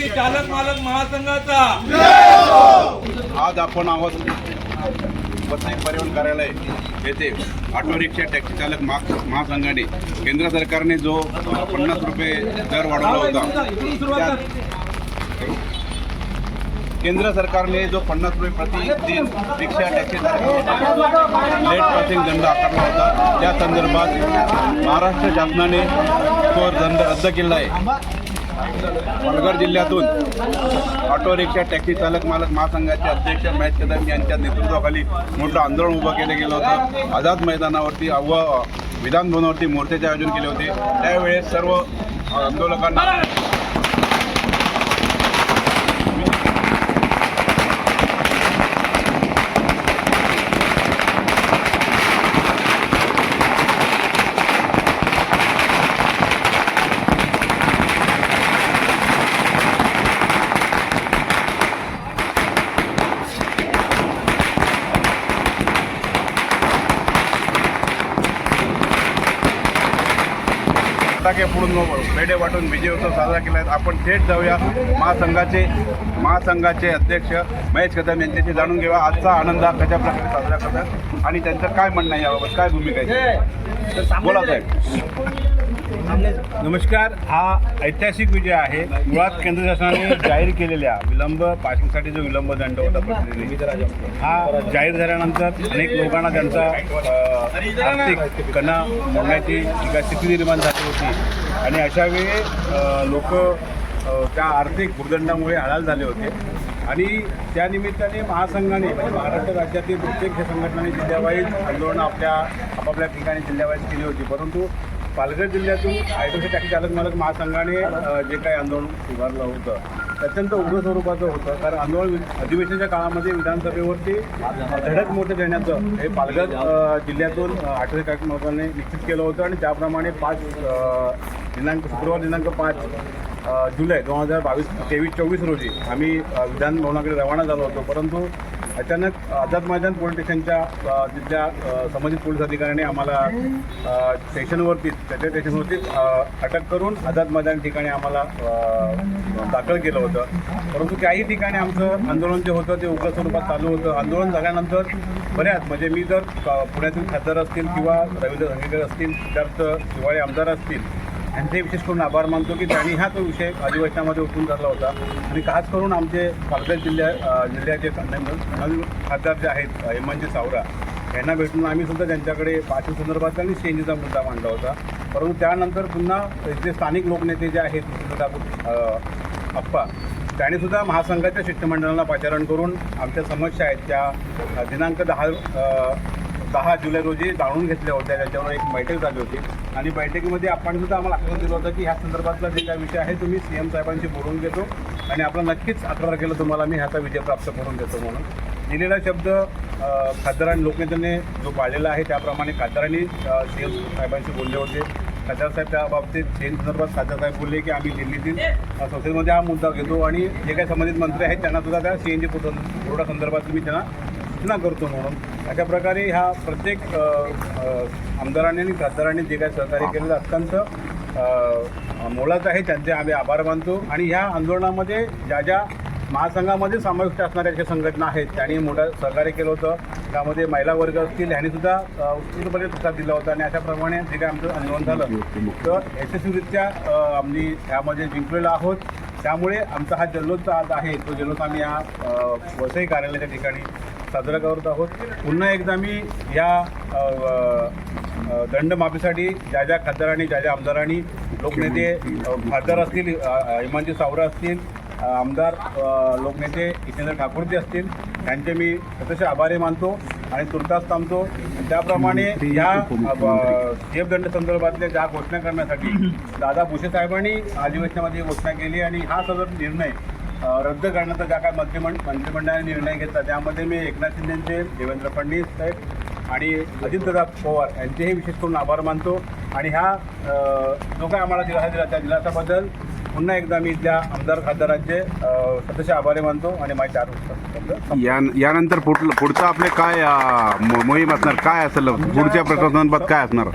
Taxi चालक मालक महासंघाचा. आज आपण आहोत वसई परिवहन कार्यालय येथे ऑटो रिक्षा टॅक्सी चालक महा महासंघाने केंद्र सरकारने जो पन्नास रुपये दर वाढवला होता केंद्र सरकारने जो पन्नास रुपये प्रति दिन रिक्षा टॅक्सी लेट पासिंग दंड आकारला होता त्या संदर्भात महाराष्ट्र शासनाने तो दंड रद्द केला आहे. पालघर जिल्ह्यातून ऑटो रिक्षा टॅक्सी चालक मालक महासंघाचे अध्यक्ष महेश कदम यांच्या नेतृत्वाखाली मोठं आंदोलन उभं केलं गेलं होतं. आझाद मैदानावरती व विधानभवनावरती मोर्चाचे आयोजन केले होते. त्यावेळेस सर्व आंदोलकांना फटाके फोडून पेढे वाटून विजय उत्सव साजरा केला आहे आपण थेट जाऊया महासंघाचे महासंघाचे अध्यक्ष महेश कदम यांच्याशी जाणून घेऊया. आजचा आनंद हा कशा प्रकारे साजरा करतात आणि त्यांचं काय म्हणणं आहे याबाबत? काय भूमिका आहे? बोला साहेब. नमस्कार हा ऐतिहासिक विजय आहे. मुळात केंद्र शासनाने जाहीर केलेल्या विलंब पासिंगसाठी जो विलंब दंड होता प्रतिदिनी हा जाहीर झाल्यानंतर अनेक लोकांना त्यांचा आर्थिक कणा मोडण्याची स्थिती निर्माण झाली होती. आणि अशा वेळी लोक त्या आर्थिक भूदंडामुळे हळाल झाले होते. आणि त्या निमित्ताने महासंघाने म्हणजे महाराष्ट्र राज्यातील प्रत्येक संघटनांनी जिल्ह्यावाईज आंदोलनं आपल्या आपापल्या ठिकाणी जिल्ह्यावाईज केली होती. परंतु पालघर जिल्ह्यातून आयटोसी टॅक्सी चालक मालक महासंघाने जे काही आंदोलन उभारलं होतं अत्यंत उग्र स्वरूपाचं होतं. कारण आंदोलन वि- अधिवेशनाच्या काळामध्ये विधानसभेवरती धडक मोठं देण्याचं हे पालघर जिल्ह्यातून अ, आयटोसी टॅक्सी मालकांनी निश्चित केलं होतं. आणि त्याप्रमाणे पाच दिनांक शुक्रवार दिनांक पाच जुलै दोन हजार बावीस तेवीस चोवीस रोजी आम्ही विधानभवनाकडे रवाना झालो होतो. परंतु अचानक आझाद मैदान पोलीस स्टेशनच्या तिथल्या संबंधित पोलीस अधिकाऱ्याने आम्हाला स्टेशनवरती स्टेशनवरतीच त्याच्या स्टेशनवरतीच अटक करून आझाद मैदान ठिकाणी आम्हाला दाखल केलं होतं. परंतु काही ठिकाणी आमचं आंदोलन जे होतं ते उग्र स्वरूपात चालू होतं. आंदोलन झाल्यानंतर बऱ्याच म्हणजे मी जर पुण्यातील खासदार असतील किंवा रवींद्र धंगेकर असतील त्यात शिवाळे आमदार असतील त्यांचे विशेष करून आभार मानतो की त्यांनी हा तो विषय अधिवेशनामध्ये उठून धरला होता. आणि खास करून आमचे पालघर जिल्ह्या जिल्ह्याचे खासदार जे आहेत हेमंत सावरा यांना भेटून आम्ही सुद्धा त्यांच्याकडे पाचशे संदर्भात त्यांनी सीएनजीचा मुद्दा मांडला होता. परंतु त्यानंतर पुन्हा जे स्थानिक लोकनेते जे आहेत अप्पा त्याने सुद्धा महासंघाच्या शिष्टमंडळाला पाचारण करून आमच्या समस्या आहेत त्या दिनांक दहा दहा जुलै रोजी जाणून घेतल्या होत्या त्याच्यावर एक बैठक झाली होती. आणि बैठकीमध्ये आपण सुद्धा आम्हाला आश्वासन दिलं होतं की ह्या संदर्भातला जे काही विषय आहे तुम्ही सी एम साहेबांशी बोलून घेतो. आणि आपला नक्कीच अकरा तारखेला तुम्हाला मी ह्याचा विजय प्राप्त करून देतो म्हणून. दिलेला शब्द खासदार आणि लोकनेत्याने जो पाळलेला आहे त्याप्रमाणे खासदारांनी सी एम साहेबांशी बोलले होते. खासदार साहेब त्या बाबतीत सेन संदर्भात खासदार साहेब बोलले की आम्ही दिल्लीतील संसदेमध्ये हा मुद्दा घेतो. आणि जे काही संबंधित मंत्री आहेत त्यांना सुद्धा त्या सी एन जी पुरवठा संदर्भात तुम्ही त्यांना सूचना करतो म्हणून. अशा प्रकारे ह्या प्रत्येक आमदारांनी आणि खासदारांनी जे काही सहकार्य केलेलं अत्यंत मोलाचं आहे. त्यांचे आम्ही आभार मानतो. आणि ह्या आंदोलनामध्ये ज्या ज्या महासंघामध्ये समाविष्ट असणाऱ्या ज्या संघटना आहेत त्यांनी मोठं सहकार्य केलं होतं. त्यामध्ये महिला वर्ग असतील ह्यांनी सुद्धा अ, उत्स्फूर्तपणे प्रतिसाद दिला होता. आणि अशा प्रमाणे जे काही आमचं आंदोलन झालं तर यशस्वीरित्या आम्ही ह्यामध्ये जिंकलेलो आहोत. त्यामुळे आमचा हा जल्लोष आज आहे. तो जल्लोष आम्ही या अ, वसई कार्यालयाच्या ठिकाणी साजरा करत आहोत. पुन्हा एकदा मी या दंडमाफीसाठी ज्या ज्या खासदारांनी ज्या ज्या आमदारांनी लोकनेते खासदार असतील अ, सावरा असतील आमदार लोकनेते जितेंद्र ठाकूरजी असतील त्यांचे मी अतिशय आभारी मानतो आणि तुर्तास थांबतो. त्याप्रमाणे या देवदंड संदर्भातल्या ज्या घोषणा करण्यासाठी दादा भुसे साहेबांनी अधिवेशनामध्ये घोषणा केली आणि हा सदर निर्णय रद्द करण्याचा ज्या काय मंत्रिमंड मंत्रिमंडळाने निर्णय घेतला त्यामध्ये मी एकनाथ शिंदेचे देवेंद्र फडणवीस साहेब आणि अजितदादा पवार यांचेही विशेष करून आभार मानतो. आणि ह्या जो काय आम्हाला दिलासा दिला त्या दिलासाबद्दल पुन्हा एकदा मी त्या आमदार खासदारांचे सदस्य आभारी मानतो आणि माझे चार या यानंतर पुढचं आपले काय मोहीम असणार? काय असेल? पुढच्या प्रशासनाबाबत काय असणार?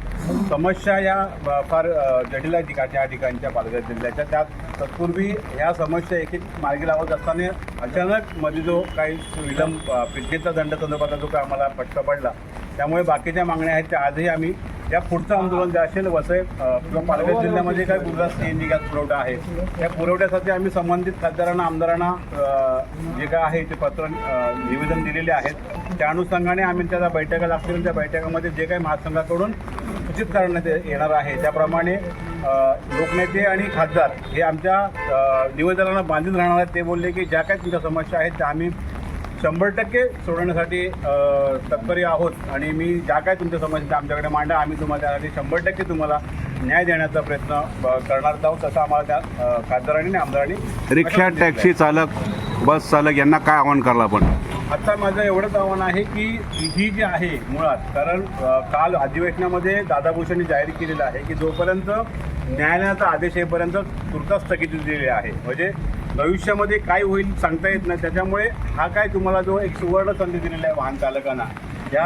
समस्या या फार जटिल आहेत ठिका- त्या ठिकाणच्या पालघर जिल्ह्याच्या. त्यात तत्पूर्वी ह्या समस्या एक एक मार्गी लावत असताना अचानक मध्ये जो काही विलंब अ, फिटकेचा दंड संदर्भातला जो काय आम्हाला फटका पडला त्यामुळे बाकीच्या मागण्या आहेत त्या आजही आम्ही या पुढचं आंदोलन जे असेल वसई किंवा पालघर जिल्ह्यामध्ये काय Gujarat C N G gas पुरवठा आहे त्या पुरवठ्यासाठी आम्ही संबंधित खासदारांना आमदारांना जे काय आहे ते पत्र निवेदन दिलेले आहेत. त्या अनुषंगाने आम्ही त्याला बैठका लागतील त्या बैठकामध्ये जे काही महासंघाकडून सूचित करण्यात येणार आहे त्याप्रमाणे लोकनेते आणि खासदार हे आमच्या निवेदनाला बांधून राहणार आहेत. ते बोलले की ज्या काही तुमच्या समस्या आहेत त्या आम्ही शंभर टक्के सोडवण्यासाठी तत्परी आहोत. आणि मी ज्या काय तुमच्या समस्या आमच्याकडे मांडा. आम्ही तुम्हाला त्यासाठी शंभर टक्के तुम्हाला न्याय देण्याचा प्रयत्न करणार आहोत असं आम्हाला त्या खासदारांनी आणि आमदारांनी रिक्षा टॅक्सी चालक बस चालक यांना काय आवाहन करला आपण? आता माझं एवढंच आव्हान आहे की ही जी आहे मुळात कारण काल अधिवेशनामध्ये दादाभूषणनी जाहीर केलेलं आहे की जोपर्यंत न्यायालयाचा आदेश येईपर्यंत तुर्तास स्थगिती दिलेली आहे. म्हणजे भविष्यामध्ये काय होईल सांगता येत नाही. त्याच्यामुळे हा काय तुम्हाला जो एक सुवर्ण संधी दिलेला आहे वाहन चालकांना ज्या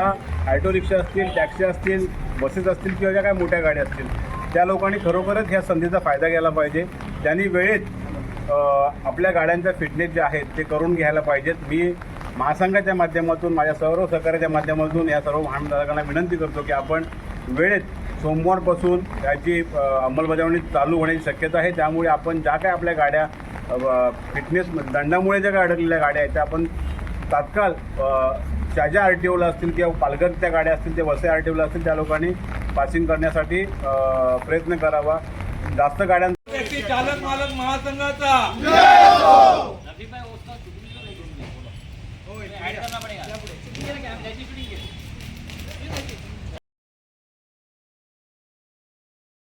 ऑटो रिक्षा असतील टॅक्सी असतील बसेस असतील किंवा ज्या काय मोठ्या गाड्या असतील त्या लोकांनी खरोखरच ह्या संधीचा फायदा घ्यायला पाहिजे. त्यांनी वेळेत आपल्या गाड्यांचा फिटनेस जे आहेत ते करून घ्यायला पाहिजेत. मी महासंघाच्या माध्यमातून माझ्या सर्व सहकार्याच्या माध्यमातून या सर्व वाहन चालकांना विनंती करतो की आपण वेळेत सोमवारपासून याची अंमलबजावणी चालू होण्याची शक्यता आहे. त्यामुळे आपण ज्या काय आपल्या गाड्या फिटनेस दंडामुळे ज्या काय अडकलेल्या गाड्या आहेत त्या आपण तात्काळ ज्या ज्या आर टी ओला असतील किंवा पालघरच्या गाड्या असतील त्या वसई आर टी ओला असतील त्या लोकांनी पासिंग करण्यासाठी प्रयत्न करावा. जास्त गाड्यां चालक मालक महासंघाचा.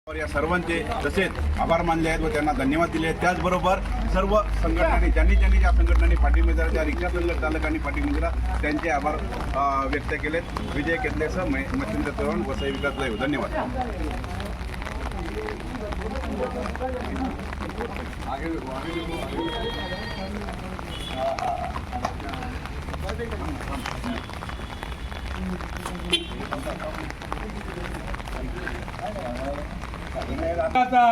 या सर्वांचे तसेच आभार मानले आहेत व त्यांना धन्यवाद दिले आहेत. त्याचबरोबर सर्व संघटनांनी ज्यांनी ज्यांनी ज्या संघटनांनी पाठिंबा दिला त्या रिक्षा चालक चालकांनी पाठिंबा दिला त्यांचे आभार व्यक्त केलेत विजय केंद्रेसह मच्छिंद्र चव्हाण वसई विकास दैव धन्यवाद. आता